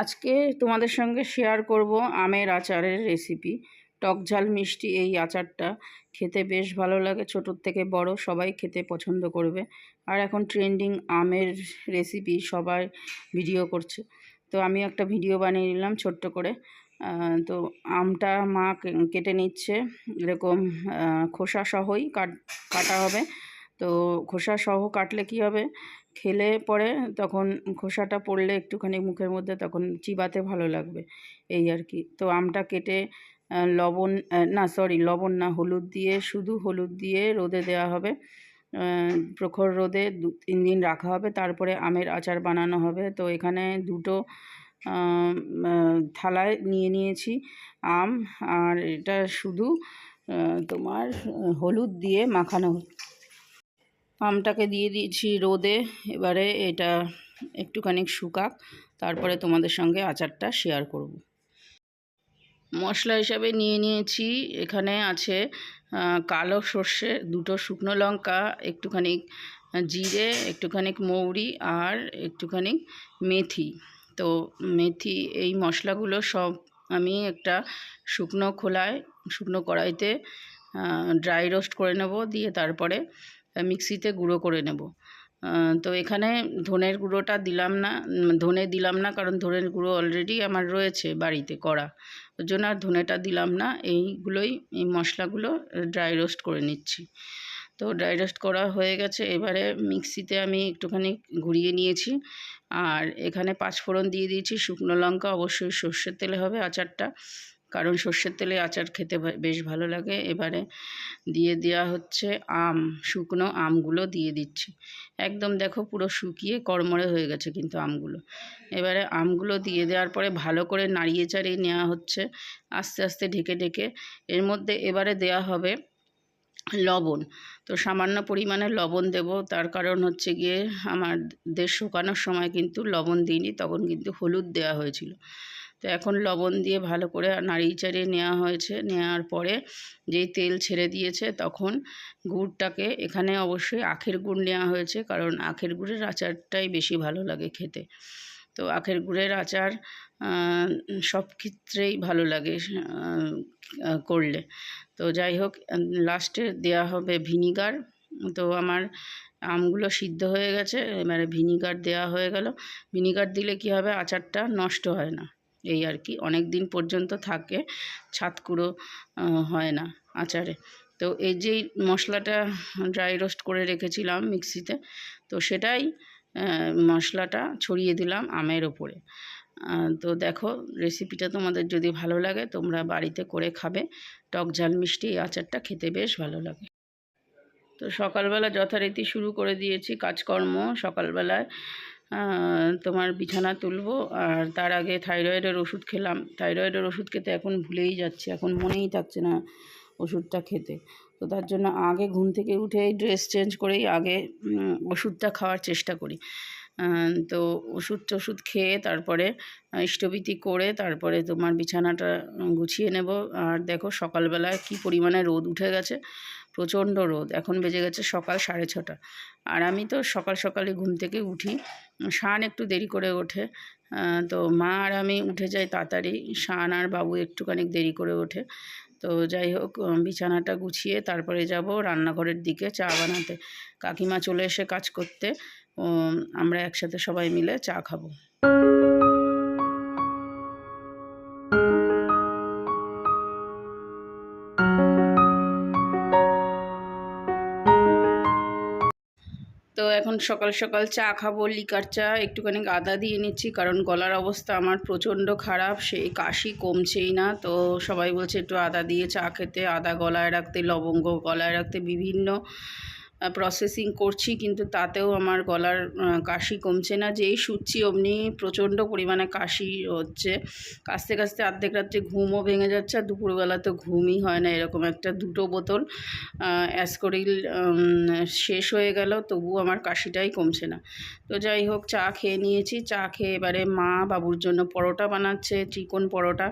আজকে তোমাদের সঙ্গে শেয়ার করব আমের আচারের রেসিপি টক ঝাল মিষ্টি এই আচারটা খেতে বেশ ভালো লাগে, ছোটোর থেকে বড় সবাই খেতে পছন্দ করবে। আর এখন ট্রেন্ডিং আমের রেসিপি সবাই ভিডিও করছে। তো আমি একটা ভিডিও বানিয়ে নিলাম ছোট্ট করে। তো আমটা মা কেটে নিচ্ছে, এরকম খোসা সহই কাটা হবে। তো খোসা সহ কাটলে কি হবে? খেলে পরে তখন খোসাটা পড়লে একটুখানি মুখের মধ্যে তখন চিবাতে ভালো লাগবে, এই আর কি। তো আমটা কেটে লবণ না সরি লবণ না, হলুদ দিয়ে, শুধু হলুদ দিয়ে রোদে দেওয়া হবে। প্রখর রোদে দু, তিন দিন রাখা হবে, তারপরে আমের আচার বানানো হবে। তো এখানে দুটো থালায় নিয়ে নিয়েছি আম, আর এটা শুধু তোমার, হলুদ দিয়ে মাখানো আমটাকে দিয়ে দিয়েছি রোদে। এবারে এটা একটুখানি শুকাক, তারপরে তোমাদের সঙ্গে আচারটা শেয়ার করব। মশলা হিসাবে নিয়ে নিয়েছি। এখানে আছে কালো সর্ষে, দুটো শুকনো লঙ্কা, একটুখানি জিরে, একটুখানি মৌরি আর একটুখানি মেথি। তো মেথি, এই মশলাগুলো সব আমি একটা শুকনো খোলায়, শুকনো কড়াইতে ড্রাই রোস্ট করে নেব। দিয়ে তারপরে মিক্সিতে গুঁড়ো করে নেব। তো এখানে ধনের গুঁড়োটা দিলাম না ধনে দিলাম না, কারণ ধনের গুঁড়ো অলরেডি আমার রয়েছে বাড়িতে করা। ওর জন্য আর ধনেটা দিলাম না, এইগুলোই, এই মশলাগুলো ড্রাই রোস্ট করে নিচ্ছি। তো ড্রাই রোস্ট করা হয়ে গেছে, এবারে মিক্সিতে আমি একটুখানি ঘুরিয়ে নিয়েছি। আর এখানে পাঁচফোড়ন দিয়ে দিয়েছি, শুকনো লঙ্কা, অবশ্যই সর্ষের তেলে হবে আচারটা। কারণ সর্ষের তেলে আচার খেতে বেশ ভালো লাগে। এবারে দিয়ে দেওয়া হচ্ছে আম, শুকনো আমগুলো দিয়ে দিচ্ছি। একদম দেখো পুরো শুকিয়ে কড়মড়ে হয়ে গেছে কিন্তু আমগুলো। এবারে আমগুলো দিয়ে দেওয়ার পরে ভালো করে নাড়িয়ে চাড়িয়ে নেওয়া হচ্ছে। আস্তে আস্তে ঢেকে ঢেকে। এর মধ্যে এবারে দেওয়া হবে লবণ। তো সামান্য পরিমাণে লবণ দেব। তার কারণ হচ্ছে গিয়ে আমার দেশ শুকানোর সময় কিন্তু লবণ দিইনি, তখন কিন্তু হলুদ দেওয়া হয়েছিল। তো এখন লবণ দিয়ে ভালো করে নাড়িয়ে চাড়িয়ে নেওয়া হয়েছে। নেওয়ার পরে যেই তেল ছেড়ে দিয়েছে তখন গুড়টাকে এখানে অবশ্যই আখের গুড় নেওয়া হয়েছে, কারণ আখের গুড়ের আচারটাই বেশি ভালো লাগে খেতে। তো আখের গুড়ের আচার সব ক্ষেত্রেই ভালো লাগে করলে। তো যাই হোক, লাস্টে দেওয়া হবে ভিনিগার। তো আমার আমগুলো সিদ্ধ হয়ে গেছে, এবারে ভিনিগার দেওয়া হয়ে গেল। ভিনিগার দিলে কি হবে? আচারটা নষ্ট হয় না। এই আর কি। অনেক দিন পর্যন্ত থাকে ছাতকুড়ো হয় না আচারে। তো এই যেই মশলাটা ড্রাই রোস্ট করে রেখেছিলাম মিক্সিতে, তো সেটাই মশলাটা ছড়িয়ে দিলাম আমের ওপরে। তো দেখো রেসিপিটা তোমাদের যদি ভালো লাগে, তোমরা বাড়িতে করে খাবে। টক ঝাল মিষ্টি এই আচারটা খেতে বেশ ভালো লাগে। তো সকালবেলা যথারীতি শুরু করে দিয়েছি কাজকর্ম। সকালবেলায় তোমার বিছানা তুলবো আর তার আগে থাইরয়েডের ওষুধ খেলাম। থাইরয়েডের ওষুধ খেতে এখন ভুলেই যাচ্ছি এখন মনেই থাকছে না ওষুধটা খেতে। তো তার জন্য আগে ঘুম থেকে উঠেই ড্রেস চেঞ্জ করেই আগে ওষুধটা খাওয়ার চেষ্টা করি। তো ওষুধ টষুধ খেয়ে তারপরে আহ, ইষ্টভীতি করে তারপরে তোমার বিছানাটা গুছিয়ে নেব। আর দেখো সকালবেলায় কি পরিমাণে রোদ উঠে গেছে। প্রচণ্ড রোদ। এখন বেজে গেছে সকাল সাড়ে ছটা। আর আমি তো সকাল সকালে ঘুম থেকে উঠি। শান একটু দেরি করে ওঠে। তো মা আর আমি উঠে যাই তাড়াতাড়ি। শান আর বাবু একটুখানি দেরি করে ওঠে। তো যাই হোক বিছানাটা গুছিয়ে তারপরে যাব রান্নাঘরের দিকে চা বানাতে। কাকিমা চলে এসে কাজ করতে। আমরা একসাথে সবাই মিলে চা খাব। এখন সকাল সকাল চা খাব, লিকার চা, একটুখানি গাদা দিয়ে নিচ্ছি, কারণ গলার অবস্থা আমার প্রচণ্ড খারাপ, সেই কাশি কমছেই না, তো সবাই বলছে একটু আদা দিয়ে চা খেতে, আদা গলায় রাখতে, লবঙ্গ গলায় রাখতে, বিভিন্ন প্রসেসিং করছি, কিন্তু তাতেও আমার গলার কাশি কমছে না। যেই শুচ্ছি অমনি প্রচণ্ড পরিমাণে কাশি হচ্ছে। কাশতে কাশতে অর্ধেক রাত্রে ঘুমও ভেঙে যাচ্ছে আর দুপুরবেলা তো ঘুমই হয় না, এরকম একটা দুটো বোতল অ্যাসকোরিল শেষ হয়ে গেল, তবুও আমার কাশিটাই কমছে না। তো যাই হোক, চা খেয়ে নিয়েছি। চা খেয়ে এবারে মা বাবুর জন্য পরোটা বানাচ্ছে, চিকন পরোটা।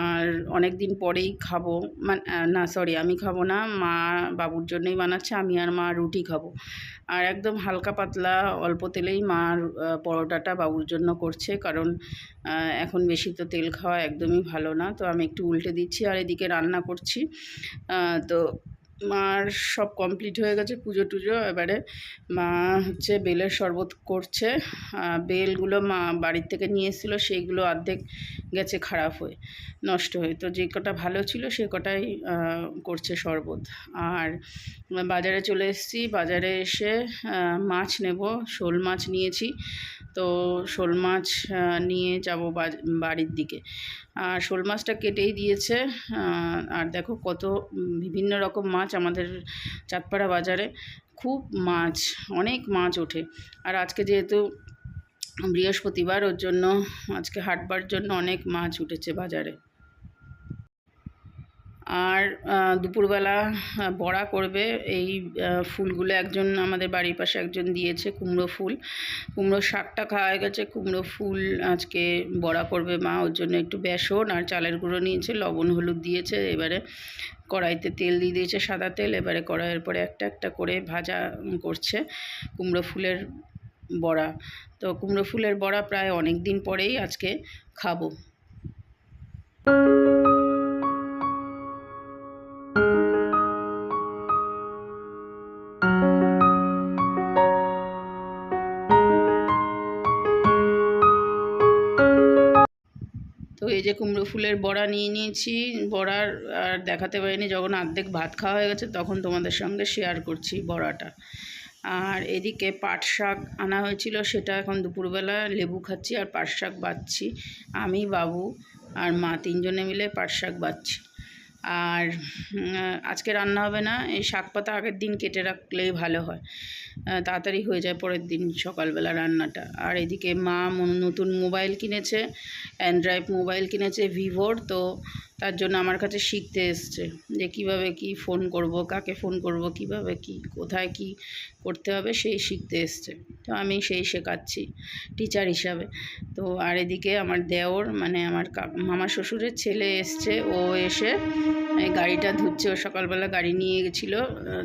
আর অনেক দিন পরেই খাব। মানে না সরি আমি খাব না। মা বাবুর জন্যই বানাচ্ছে, আমি আর মা রুটি খাব। আর একদম হালকা পাতলা অল্প তেলেই মা পরোটাটা বাবুর জন্য করছে। কারণ এখন বেশি তো তেল খাওয়া একদমই ভালো না। তো আমি একটু উল্টে দিচ্ছি আর এদিকে রান্না করছি। তো মার সব কমপ্লিট হয়ে গেছে পুজো টুজো, এবারে মা হচ্ছে বেলের শরবত করছে। বেলগুলো মা বাড়ির থেকে নিয়ে এসেছিল, সেইগুলো অর্ধেক গেছে খারাপ হয়ে, নষ্ট হয়ে। তো যে কটা ভালো ছিল সে কটাই করছে শরবত। আর বাজারে চলে এসেছি, বাজারে এসে মাছ নেব, শোল মাছ নিয়েছি। তো শোল মাছ নিয়ে যাব বাড়ির দিকে। আর শোল মাছটা কেটেই দিয়েছে। আর দেখো কত বিভিন্ন রকম মাছ আমাদের চাঁদপাড়া বাজারে। খুব মাছ, অনেক মাছ ওঠে। আর আজকে যেহেতু বৃহস্পতিবার, ওর জন্য আজকে হাটবার জন্য অনেক মাছ উঠেছে বাজারে। আর দুপুরবেলা বড়া করবে। এই ফুলগুলো একজন আমাদের বাড়ির পাশে একজন দিয়েছে, কুমড়ো ফুল। কুমড়ো শাকটা খাওয়া হয়ে গেছে। কুমড়ো ফুল আজকে বড়া করবে মা, ওর জন্য একটু বেসন আর চালের গুঁড়ো নিয়েছে, লবণ, হলুদ দিয়েছে। এবারে কড়াইতে তেল দিয়ে দিয়েছে সাদা তেল। এবারে কড়াইয়ের পরে একটা একটা করে ভাজা করছে কুমড়ো ফুলের বড়া। তো কুমড়ো ফুলের বড়া প্রায় অনেক দিন পরেই আজকে খাব। এই যে কুমড়ো ফুলের বড়া নিয়ে নিয়েছি, বড়ার আর দেখাতে পারিনি যখন অর্ধেক ভাত খাওয়া হয়ে গেছে, তখন তোমাদের সঙ্গে শেয়ার করছি বড়াটা। আর এদিকে পাট শাক আনা হয়েছিল, সেটা এখন দুপুরবেলা লেবু খাচ্ছি আর পাট শাক বাচ্ছি, আমি, বাবু আর মা তিনজনে মিলে পাট শাক বাচ্ছি। আর আজকে রান্না হবে না, এই শাক পাতা আগের দিন কেটে রাখলেই ভালো হয়। তাড়াতাড়ি হয়ে যায় পরের দিন সকালবেলা রান্নাটা। আর এদিকে মা নতুন মোবাইল কিনেছে অ্যান্ড্রয়েড মোবাইল কিনেছে ভিভোর তো তার জন্য আমার কাছে শিখতে এসছে যে কীভাবে কি ফোন করব, কাকে ফোন করব, কীভাবে কি, কোথায় কি করতে হবে সেই শিখতে এসছে। তো আমি সেই শেখাচ্ছি টিচার হিসাবে। তো আর এদিকে আমার দেওর মানে আমার মামা শ্বশুরের ছেলে এসছে, ও এসে গাড়িটা ধুচ্ছে, ও সকালবেলা গাড়ি নিয়ে গেছিল,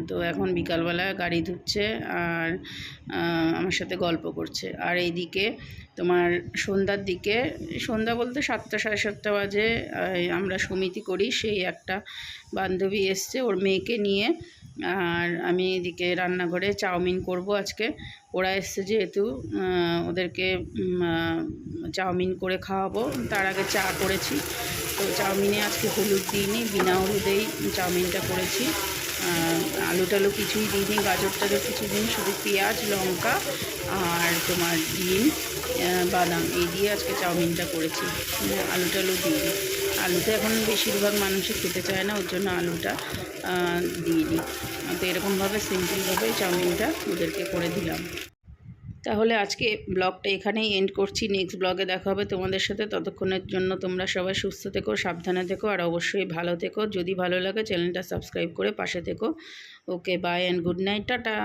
তো এখন বিকালবেলা গাড়ি ধুচ্ছে আর আমার সাথে গল্প করছে। আর এইদিকে তোমার সন্ধ্যার দিকে, সন্ধ্যা বলতে সাতটা সাড়ে সাতটা বাজে আমরা সমিতি করি, সেই একটা বান্ধবী এসছে ওর মেয়েকে নিয়ে, আর আমি এদিকে রান্নাঘরে চাউমিন করব আজকে। ওরা এসছে যেহেতু ওদেরকে চাউমিন করে খাওয়াবো। তার আগে চা করেছি। তো চাউমিনে আজকে হলুদ দিইনি, বিনা হলুদেই চাউমিনটা করেছি। আলু টালু কিছুই দিইনি, গাজর টাজর কিছু দিইনি, শুধু পেঁয়াজ, লঙ্কা আর তোমার ডিম বাদাম, এই দিয়ে আজকে চাউমিনটা করেছি। আলু টালু দিইনি। আলুতে এখন বেশিরভাগ মানুষই খেতে চায় না, ওর জন্য আলুটা দিইনি। তো এরকমভাবে সিম্পলভাবে চাউমিনটা ওদেরকে করে দিলাম। তাহলে আজকে ব্লগটা এখানেই এন্ড করছি। নেক্সট ব্লগে দেখা হবে তোমাদের সাথে। ততক্ষণের জন্য তোমরা সবাই সুস্থ থেকো, সাবধানে থেকো, আর অবশ্যই ভালো থেকো। যদি ভালো লাগে চ্যানেলটা সাবস্ক্রাইব করে পাশে থেকো। Okay bye and good night tata!